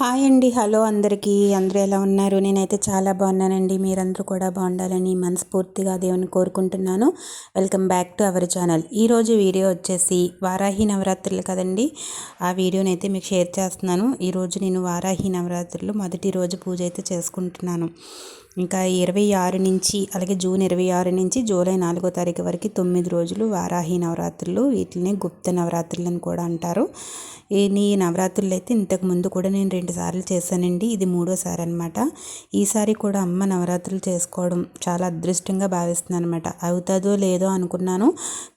Hi అండి. Hello అందరికీ. అందరూ ఎలా ఉన్నారు? నేనైతే చాలా బాగున్నానండి. మీరందరూ కూడా బాగుండాలని మనస్ఫూర్తిగా దేవుని కోరుకుంటున్నాను. Welcome back to our channel. ఈరోజు వీడియో వచ్చేసి వారాహి నవరాత్రులు కదండి. ఆ వీడియోని అయితే మీకు షేర్ చేస్తున్నాను. ఈరోజు నేను వారాహి నవరాత్రులు మొదటి రోజు పూజ అయితే చేసుకుంటున్నాను. ఇంకా ఇరవై ఆరు నుంచి అలాగే జూన్ ఇరవై ఆరు నుంచి జూలై నాలుగో తారీఖు వరకు తొమ్మిది రోజులు వారాహి నవరాత్రులు వీటిని గుప్త నవరాత్రులు అని కూడా అంటారు. ఈ నవరాత్రులు అయితే ఇంతకు ముందు కూడా నేను రెండు సార్లు చేశానండి. ఇది మూడోసారి అనమాట ఈసారి కూడా అమ్మ నవరాత్రులు చేసుకోవడం చాలా అదృష్టంగా భావిస్తున్నాను అనమాట అవుతుందో లేదో అనుకున్నాను.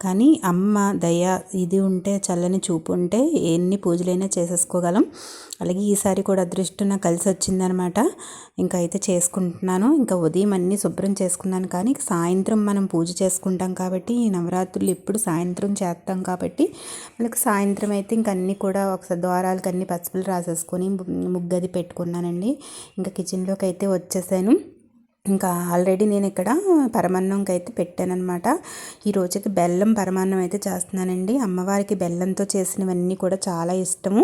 కానీ అమ్మ దయ ఇది ఉంటే చల్లని చూపు ఉంటే ఎన్ని పూజలైనా చేసేసుకోగలం. అలాగే ఈసారి కూడా అదృష్టం నాకు కలిసి వచ్చిందనమాట ఇంకా అయితే చేసుకుంటున్నాను. ఇంకా ఉదయం అన్నీ శుభ్రం చేసుకున్నాను. కానీ సాయంత్రం మనం పూజ చేసుకుంటాం కాబట్టి ఈ నవరాత్రులు ఇప్పుడు సాయంత్రం చేస్తాం కాబట్టి మనకి సాయంత్రం అయితే ఇంక అన్నీ కూడా ఒకసారి ద్వారాలకి అన్ని పసుపులు రాసేసుకొని ముగ్గది పెట్టుకున్నానండి. ఇంకా కిచెన్లోకి అయితే వచ్చేసాను. ఇంకా ఆల్రెడీ నేను ఇక్కడ పరమాన్నంకి అయితే పెట్టానమాట ఈరోజైతే బెల్లం పరమాన్నం అయితే చేస్తున్నానండి. అమ్మవారికి బెల్లంతో చేసినవన్నీ కూడా చాలా ఇష్టము.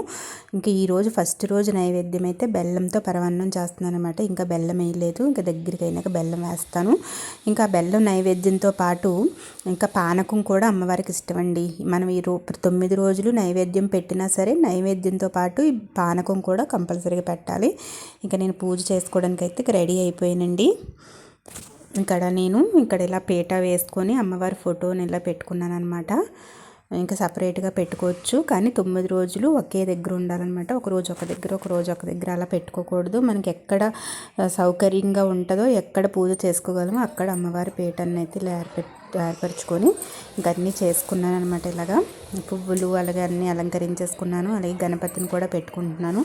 ఇంకా ఈరోజు ఫస్ట్ రోజు నైవేద్యం అయితే బెల్లంతో పరమాన్నం చేస్తున్నాను అనమాట ఇంకా బెల్లం వేయలేదు. ఇంకా దగ్గరికి అయినాక బెల్లం వేస్తాను. ఇంకా బెల్లం నైవేద్యంతో పాటు ఇంకా పానకం కూడా అమ్మవారికి ఇష్టం అండి మనం ఈ రో తొమ్మిది రోజులు నైవేద్యం పెట్టినా సరే నైవేద్యంతో పాటు ఈ పానకం కూడా కంపల్సరీగా పెట్టాలి. ఇంకా నేను పూజ చేసుకోవడానికి అయితే రెడీ అయిపోయానండి. ఇక్కడ నేను ఇక్కడ ఇలా పీట వేసుకొని అమ్మవారి ఫోటోని ఇలా పెట్టుకున్నాను అనమాట ఇంకా సపరేట్గా పెట్టుకోవచ్చు. కానీ తొమ్మిది రోజులు ఒకే దగ్గర ఉండాలన్నమాట. ఒక రోజు ఒక దగ్గర ఒక రోజు ఒక దగ్గర అలా పెట్టుకోకూడదు. మనకి ఎక్కడ సౌకర్యంగా ఉంటుందో ఎక్కడ పూజ చేసుకోగలమో అక్కడ అమ్మవారి పీటన్ని అయితే ఏర్పెట్టి ఏర్పరచుకొని ఇంకా అన్నీ చేసుకున్నాను అనమాట ఇలాగా. పువ్వులు అలాగే అన్నీ అలంకరించేసుకున్నాను. అలాగే గణపతిని కూడా పెట్టుకుంటున్నాను.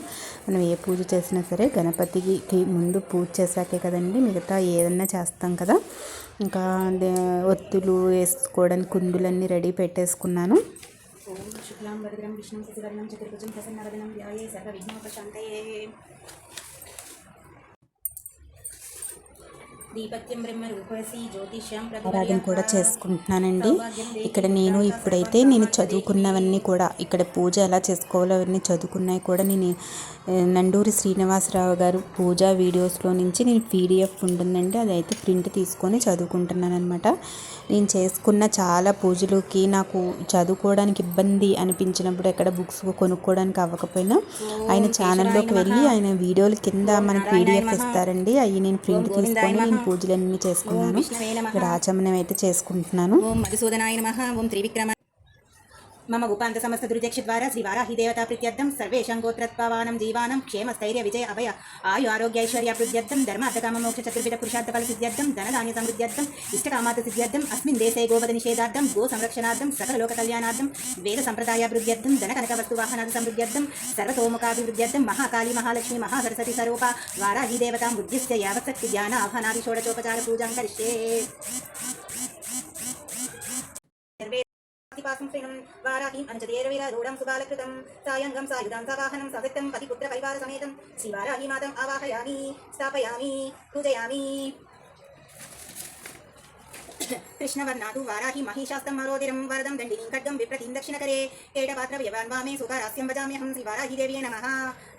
మనం ఏ పూజ చేసినా సరే గణపతికి ముందు పూజ చేశాకే కదండి మిగతా ఏదన్నా చేస్తాం కదా. ఇంకా ఒత్తులు వేసుకోవడానికి కుందులన్నీ రెడీ పెట్టేసుకున్నాను. శుక్లాం వరదరం విష్ణు చతుర్భుజం ప్రసన్నవదనం ధ్యాయే సర్వ విఘ్నోపశాంతయే. ఆరాధన కూడా చేసుకుంటున్నానండి. ఇక్కడ నేను ఇప్పుడైతే నేను చదువుకున్నవన్నీ కూడా ఇక్కడ పూజ ఎలా చేసుకోవాలో అవన్నీ చదువుకున్నాయి కూడా నేను నండూరి శ్రీనివాసరావు గారు పూజ వీడియోస్లో నుంచి నేను పీడిఎఫ్ ఉంటుందండి. అదైతే ప్రింట్ తీసుకొని చదువుకుంటున్నాను అనమాట నేను చేసుకున్న చాలా పూజలకి నాకు చదువుకోవడానికి ఇబ్బంది అనిపించినప్పుడు ఎక్కడ బుక్స్ కొనుక్కోవడానికి అవ్వకపోయినా ఆయన ఛానల్లోకి వెళ్ళి ఆయన వీడియోల కింద మనకి పీడిఎఫ్ ఇస్తారండి. అవి నేను ప్రింట్ తీసుకొని నేను పూజలన్నీ చేసుకున్నాను. ఆచమనం అయితే చేసుకుంటున్నాను. మధుసూదనాయ నమ. ఓం త్రివిక్రమ మమ ఉపాంత సమస్త దుర్దక్ష ద్వారా శ్రీ వారాహిదేవతా ప్రీత్యర్థం సర్వేషాం గోత్రత్వానం జీవానం క్షేమ స్థైర్య విజయ అభయ ఆయు ఆరోగ్యైశ్వర్య ఐశ్వర్య ధర్మార్థకామ మోక్ష చతుర్విధ పురుషార్థ ఫల సిద్ధ్యర్థం ధనధాన్య సమృద్ధ్యర్థం ఇష్టకామాత సిద్ధ్యర్థం అస్మిన్ దేశే గోవద నిషేధార్థం గో సంరక్షణార్థం సకల లోక కళ్యాణార్థం వేద సంప్రదాయాభివృద్ధ్యర్థం ధన కనక వస్తు వాహనాది సమృద్ధ్యర్థం సర్వతోముఖాభివృద్ధ్యర్థం మహాకాళి మహాలక్ష్మి మహాసరస్వతి స్వరూప వారాహిదేవతాం బుద్ధిస్య యావశక్తి జ్ఞాన ఆహ్వానాది షోడచోపచార పూజాం కరిష్యే பாசம் ஸ்ரீணம் வாராகீம் அனுஜதேரவிரூடம் சுபாலகிருதம் சாயங்கம் சாயுதாம் சவாகனம் சசக்தம் பதிபுத்திர பரிவார சமேதம் ஸ்ரீவாராகி மாதம் ஆவாகயாமி ஸ்தாபயாமி பூஜயாமி कृष्णवर्णादु वाराहि महिषास्तम् मरोदिरं वरदं दण्डिनीं खड्गं विप्रतिं दक्षिणकरे पेटपात्रव्यवान् वामे सुखरास्यं भजाम्यहं श्रीवाराहिदेव्यै नमः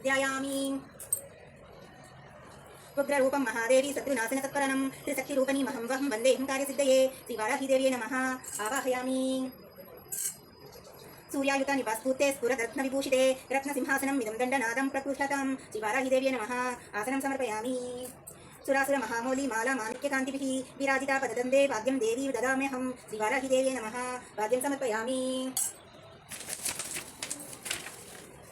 ध्यायामि उग्ररूपं महादेवी शत्रुनाशनतत्परणं त्रिशक्तिरूपिणीमहं वहं वन्देऽहं कार्यसिद्धये श्रीवाराहिदेव्यै नमः आवाहयामि సూర్యాయుత నివాస్ఫూర్తే స్ఫురరత్న విభూషితే రత్న సింహాసనం ఇదం దండనాదం ప్రకృష్టతం శివారాహిదేవ్య నమ ఆసనం సమర్పయామి సురాసుర మహామౌలి మాలా మాణిక్యకాంతిభి విరాజిత పదదందే వాద్యం దేవి దదామ్యహం శ్రీవారాహిదేవ్యే నమ వాద్యం సమర్పయామి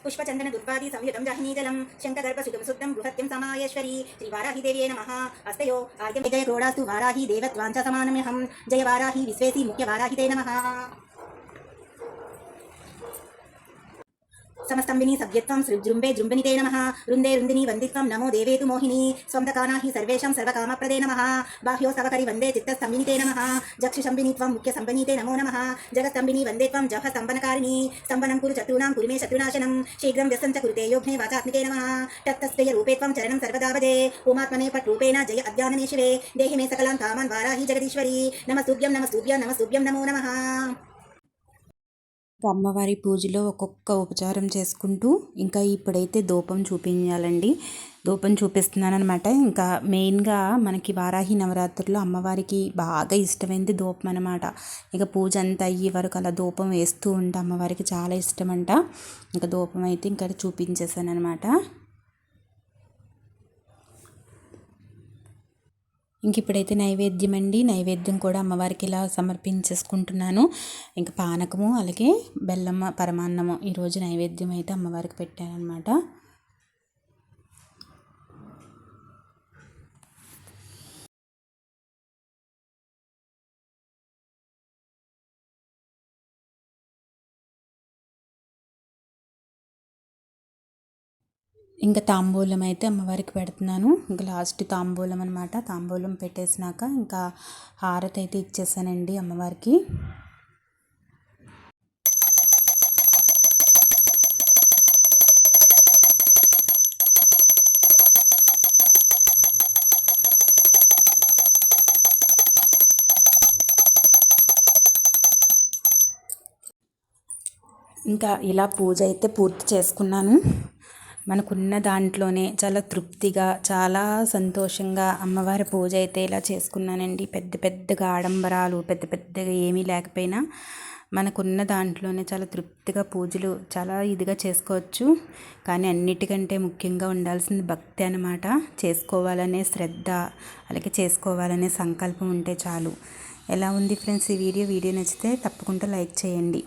పుష్పచందన దుర్వాది సంయుతం జహ్నీదలం శంకగర్భ సుగం శుద్ధం బృహత్యం సమాయేశ్వరి శ్రీవారాహిదేవ్యే నమ అస్తయో ఆర్యం విజయ గోడాస్తు వారాహి దేవత్వాంచ సమానమ్యహం జయ వారాహి విశ్వేసి ముఖ్య వారాహిదే నమ సమస్తంబిని సవ్యత్వం సృజృంబే జృంబినితే నమ. రుందే రుందిని వందిత్వం. నమో దేవేతు మోహిని. స్వంతకానా హి సర్వేషాం సర్వకామప్రదే నమ. బాహ్యో సవకరి వందే చిత్తస్తంబినితే నమ. జక్షుశంబిని త్వం ముఖ్య సంభినితే నమో నమ. జగస్తంభిని వందే త్వం జహ సంబనకారిణి స్తంభనం కురు శత్రునాం కురిమే శత్రునాశనం. శీఘ్రం వ్యసం చ కురుతే యోగ్నే వాచాత్మికే నమ. తత్తస్య రూపే త్వం చరణం సర్వదావదే ఉమాత్మనే పట్ రూపేణ జయ అజ్ఞాననేశ్వరే దేహి మే సకలాం కామాన్ వారాహి జగదీశ్వరి. నమ సూర్యం నమ సూభ్యం నమ సూర్యం నమో నమ. అమ్మవారి పూజలో ఒక్కొక్క ఉపచారం చేసుకుంటూ ఇంకా ఇప్పుడైతే ధూపం చూపించాలండి. ధూపం చూపిస్తున్నాను అనమాట ఇంకా మెయిన్గా మనకి వారాహి నవరాత్రుల్లో అమ్మవారికి బాగా ఇష్టమైంది ధూపం అనమాట ఇక పూజ అంతా అయ్యే వరకు అలా ధూపం వేస్తూ ఉంటే అమ్మవారికి చాలా ఇష్టం అంట ఇంకా ధూపం అయితే ఇంకా చూపించేసాను అనమాట ఇంక ఇప్పుడైతే నైవేద్యం అండి నైవేద్యం కూడా అమ్మవారికి ఇలా సమర్పించేసుకుంటున్నాను. ఇంకా పానకము అలాగే బెల్లం పరమాన్నము ఈరోజు నైవేద్యం అయితే అమ్మవారికి పెట్టాను ఇంకా తాంబూలం అయితే అమ్మవారికి పెడుతున్నాను. ఇంకా లాస్ట్ తాంబూలం అనమాట తాంబూలం పెట్టేసినాక ఇంకా హారతి అయితే ఇచ్చేసానండి అమ్మవారికి. ఇంకా ఇలా పూజ అయితే పూర్తి చేసుకున్నాను. మనకున్న దాంట్లోనే చాలా తృప్తిగా చాలా సంతోషంగా అమ్మవారి పూజ అయితే ఇలా చేసుకున్నానండి. పెద్ద పెద్దగా ఆడంబరాలు పెద్ద పెద్దగా ఏమీ లేకపోయినా మనకున్న దాంట్లోనే చాలా తృప్తిగా పూజలు చాలా ఇదిగా చేసుకోవచ్చు. కానీ అన్నిటికంటే ముఖ్యంగా ఉండాల్సింది భక్తి అనమాట చేసుకోవాలనే శ్రద్ధ అలాగే చేసుకోవాలనే సంకల్పం ఉంటే చాలు. ఎలా ఉంది ఫ్రెండ్స్ ఈ వీడియో? వీడియో నచ్చితే తప్పకుండా లైక్ చేయండి.